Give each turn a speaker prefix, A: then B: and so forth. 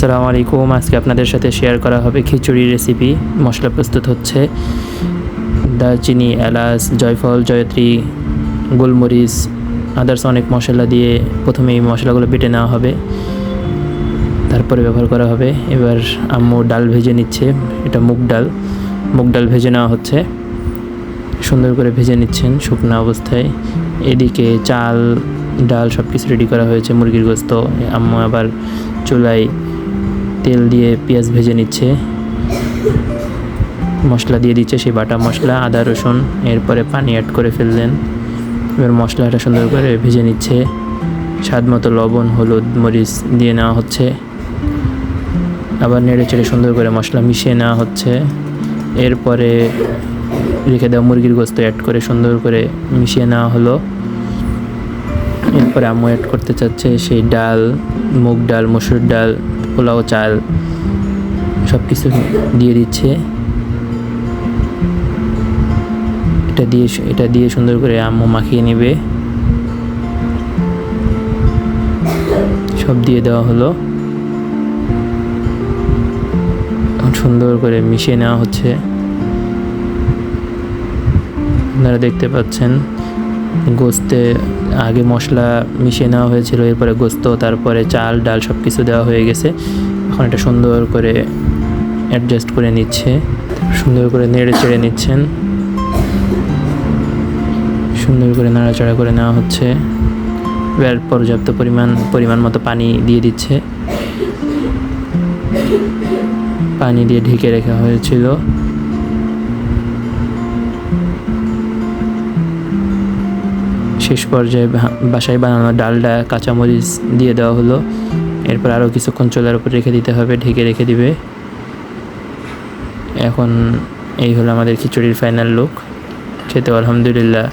A: আসসালামু আলাইকুম। আজকে আপনাদের সাথে শেয়ার করা হবে খিচুড়ি রেসিপি মশলা প্রস্তুত হচ্ছে। দারচিনি, এলাচ, জয়ফল, জয়ত্রী, গোলমরিচ আদার্স অনেক মশলা দিয়ে প্রথমে এই মশলাগুলো বেটে নেওয়া হবে। তারপরে ব্যবহার করা হবে। এবার আম্মু ডাল ভেজে নিচ্ছে। এটা মুগ ডাল। মুগ ডাল ভেজে নেওয়া হচ্ছে। সুন্দর করে ভেজে নিচ্ছেন শুকনো অবস্থায়। এদিকে চাল, ডাল সব কিছু রেডি করা হয়েছে। মুরগির গোস্ত। আম্মু আবার চুলায় তেল দিয়ে পেঁয়াজ ভেজে নিচ্ছে। মশলা দিয়ে দিচ্ছে সেই বাটা মশলা, আদা, রসুন, এরপরে পানি অ্যাড করে ফেললেন। এবার মশলাটা সুন্দর করে ভেজে নিচ্ছে। স্বাদ মতো লবণ, হলুদ, মরিচ দিয়ে নেওয়া হচ্ছে। আবার নেড়ে চেড়ে সুন্দর করে মশলা মিশিয়ে নেওয়া হচ্ছে। এরপরে রেখে দেওয়া মুরগির গোস্ত অ্যাড করে সুন্দর করে মিশিয়ে নেওয়া হলো। এরপরে আম্মু অ্যাড করতে চাচ্ছে সেই ডাল, মুগ ডাল, মসুর ডাল পোলাও, চাল সব কিছু দিয়ে দিচ্ছে। এটা দিয়ে এটা দিয়ে সুন্দর করে আম্মু মাখিয়ে নেবে। সব দিয়ে দেওয়া হলো। সুন্দর করে মিশিয়ে নেওয়া হচ্ছে। আপনারা দেখতে পাচ্ছেন। গোস্তে আগে মশলা মিশিয়ে নেওয়া হয়েছিল, এরপরে গোস্ত, তারপরে চাল, ডাল সব কিছু দেওয়া হয়ে গেছে। এখন এটা সুন্দর করে অ্যাডজাস্ট করে নিচ্ছে, সুন্দর করে নেড়ে চেড়ে নিচ্ছেন। সুন্দর করে নাড়াচাড়া করে নেওয়া হচ্ছে। এবার পর্যাপ্ত পরিমাণ পরিমাণ মতো পানি দিয়ে দিচ্ছে। পানি দিয়ে ঢেকে রাখা হয়েছিল। শেষ পর্যায়ে বাসায় বানানো ডালটা কাঁচামরিচ দিয়ে দেওয়া হলো। এরপর আরও কিছুক্ষণ চুলার উপর রেখে দিতে হবে, ঢেকে রেখে দিবে। এখন এই হলো আমাদের খিচুড়ির ফাইনাল লুক খেতে আলহামদুলিল্লাহ।